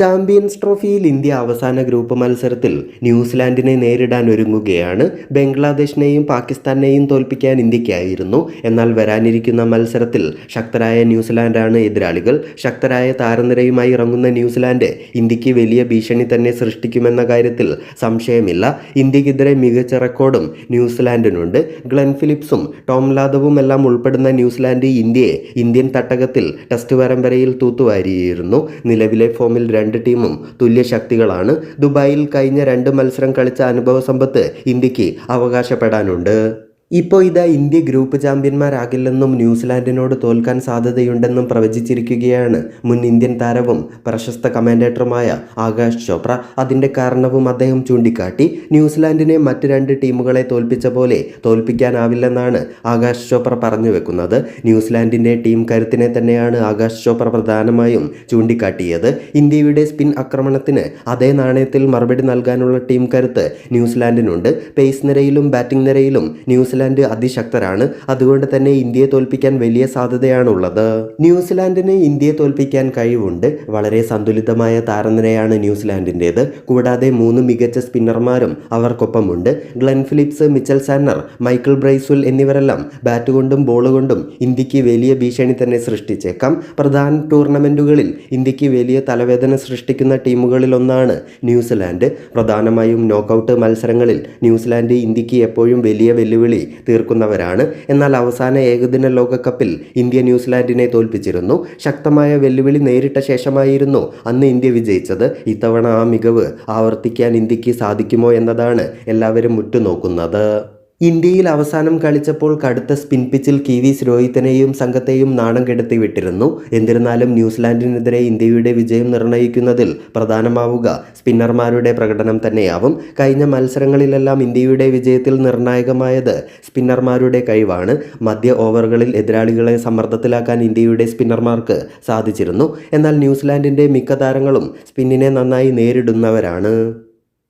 Champions ട്രോഫിയിൽ India അവസാന group മത്സരത്തിൽ ന്യൂസിലാൻഡിനെ നേരിടാൻ ഒരുങ്ങുകയാണ്. ബംഗ്ലാദേശിനെയും പാകിസ്ഥാനെയും തോൽപ്പിക്കാൻ ഇന്ത്യക്കായിരുന്നു. എന്നാൽ വരാനിരിക്കുന്ന മത്സരത്തിൽ ശക്തരായ ന്യൂസിലാൻഡാണ് എതിരാളികൾ. ശക്തരായ താരനിരയുമായി ഇറങ്ങുന്ന ന്യൂസിലാൻഡ് ഇന്ത്യയ്ക്ക് വലിയ ഭീഷണി തന്നെ സൃഷ്ടിക്കുമെന്ന കാര്യത്തിൽ സംശയമില്ല. ഇന്ത്യക്കെതിരെ മികച്ച റെക്കോർഡും ന്യൂസിലാൻഡിനുണ്ട്. ഗ്ലെൻ ഫിലിപ്സും ടോം ലാദവും എല്ലാം ഉൾപ്പെടുന്ന ന്യൂസിലാൻഡ് ഇന്ത്യയെ ഇന്ത്യൻ തട്ടകത്തിൽ ടെസ്റ്റ് പരമ്പരയിൽ തൂത്തുവാരിയിരുന്നു. നിലവിലെ ഫോമിൽ രണ്ട് ടീമും തുല്യ ശക്തികളാണ്. ദുബായിൽ കഴിഞ്ഞ രണ്ട് മത്സരം കളിച്ച അനുഭവ സമ്പത്ത് ഇന്ത്യയ്ക്ക് അവകാശപ്പെടാനുണ്ട്. ഇപ്പോൾ ഇതാ ഇന്ത്യ ഗ്രൂപ്പ് ചാമ്പ്യന്മാരാകില്ലെന്നും ന്യൂസിലാൻഡിനോട് തോൽക്കാൻ സാധ്യതയുണ്ടെന്നും പ്രവചിച്ചിരിക്കുകയാണ് മുൻ ഇന്ത്യൻ താരവും പ്രശസ്ത കമാൻഡേറ്ററുമായ ആകാശ് ചോപ്ര. അതിന്റെ കാരണവും അദ്ദേഹം ചൂണ്ടിക്കാട്ടി. ന്യൂസിലാൻഡിനെ മറ്റ് രണ്ട് ടീമുകളെ തോൽപ്പിച്ച പോലെ തോൽപ്പിക്കാനാവില്ലെന്നാണ് ആകാശ് ചോപ്ര പറഞ്ഞു വെക്കുന്നത്. ന്യൂസിലാൻഡിന്റെ ടീം കരുത്തിനെ തന്നെയാണ് ആകാശ് ചോപ്ര പ്രധാനമായും ചൂണ്ടിക്കാട്ടിയത്. ഇന്ത്യയുടെ സ്പിൻ ആക്രമണത്തിന് അതേ നാണയത്തിൽ മറുപടി നൽകാനുള്ള ടീം കരുത്ത് ന്യൂസിലാൻഡിനുണ്ട്. പേസ് നിരയിലും ബാറ്റിംഗ് നിരയിലും ന്യൂസിലാൻഡ് അതിശക്തരാണ്. അതുകൊണ്ട് തന്നെ ഇന്ത്യയെ തോൽപ്പിക്കാൻ വലിയ സാധ്യതയാണുള്ളത്. ന്യൂസിലാൻഡിന് ഇന്ത്യയെ തോൽപ്പിക്കാൻ കഴിവുണ്ട്. വളരെ സന്തുലിതമായ താരനിരയാണ് ന്യൂസിലാൻഡിന്റേത്. കൂടാതെ മൂന്ന് മികച്ച സ്പിന്നർമാരും അവർക്കൊപ്പമുണ്ട്. Glenn Phillips Mitchell Santner Michael Bracewell എന്നിവരെല്ലാം bat കൊണ്ടും ബോൾ കൊണ്ടും ഇന്ത്യയ്ക്ക് വലിയ ഭീഷണി തന്നെ സൃഷ്ടിച്ചേക്കാം. പ്രധാന ടൂർണമെന്റുകളിൽ ഇന്ത്യയ്ക്ക് വലിയ തലവേദന സൃഷ്ടിക്കുന്ന ടീമുകളിലൊന്നാണ് ന്യൂസിലാൻഡ്. പ്രധാനമായും നോക്കൌട്ട് മത്സരങ്ങളിൽ ന്യൂസിലാൻഡ് ഇന്ത്യയ്ക്ക് എപ്പോഴും വലിയ വെല്ലുവിളി തീർക്കുന്നവരാണ്. എന്നാൽ അവസാന ഏകദിന ലോകകപ്പിൽ ഇന്ത്യ ന്യൂസിലാൻഡിനെ തോൽപ്പിച്ചിരുന്നു. ശക്തമായ വെല്ലുവിളി നേരിട്ട ശേഷമായിരുന്നു അന്ന് ഇന്ത്യ വിജയിച്ചത്. ഇത്തവണ ആ മികവ് ആവർത്തിക്കാൻ ഇന്ത്യയ്ക്ക് സാധിക്കുമോ എന്നതാണ് എല്ലാവരും ഉറ്റുനോക്കുന്നത്. ഇന്ത്യയിൽ അവസാനം കളിച്ചപ്പോൾ കടുത്ത സ്പിൻ പിച്ചിൽ കിവീസ് രോഹിത്തിനെയും സംഘത്തെയും നാണം കെടുത്തി വിട്ടിരുന്നു എന്നിരുന്നാലും ന്യൂസിലാൻഡിനെതിരെ ഇന്ത്യയുടെ വിജയം നിർണയിക്കുന്നതിൽ പ്രധാനമാവുക സ്പിന്നർമാരുടെ പ്രകടനം തന്നെയാവും. കഴിഞ്ഞ മത്സരങ്ങളിലെല്ലാം ഇന്ത്യയുടെ വിജയത്തിൽ നിർണായകമായത് സ്പിന്നർമാരുടെ കഴിവാണ്. മധ്യ ഓവറുകളിൽ എതിരാളികളെ സമ്മർദ്ദത്തിലാക്കാൻ ഇന്ത്യയുടെ സ്പിന്നർമാർക്ക് സാധിച്ചിരുന്നു. എന്നാൽ ന്യൂസിലാൻഡിന്റെ മിക്ക താരങ്ങളും സ്പിന്നിനെ നന്നായി നേരിടുന്നവരാണ്.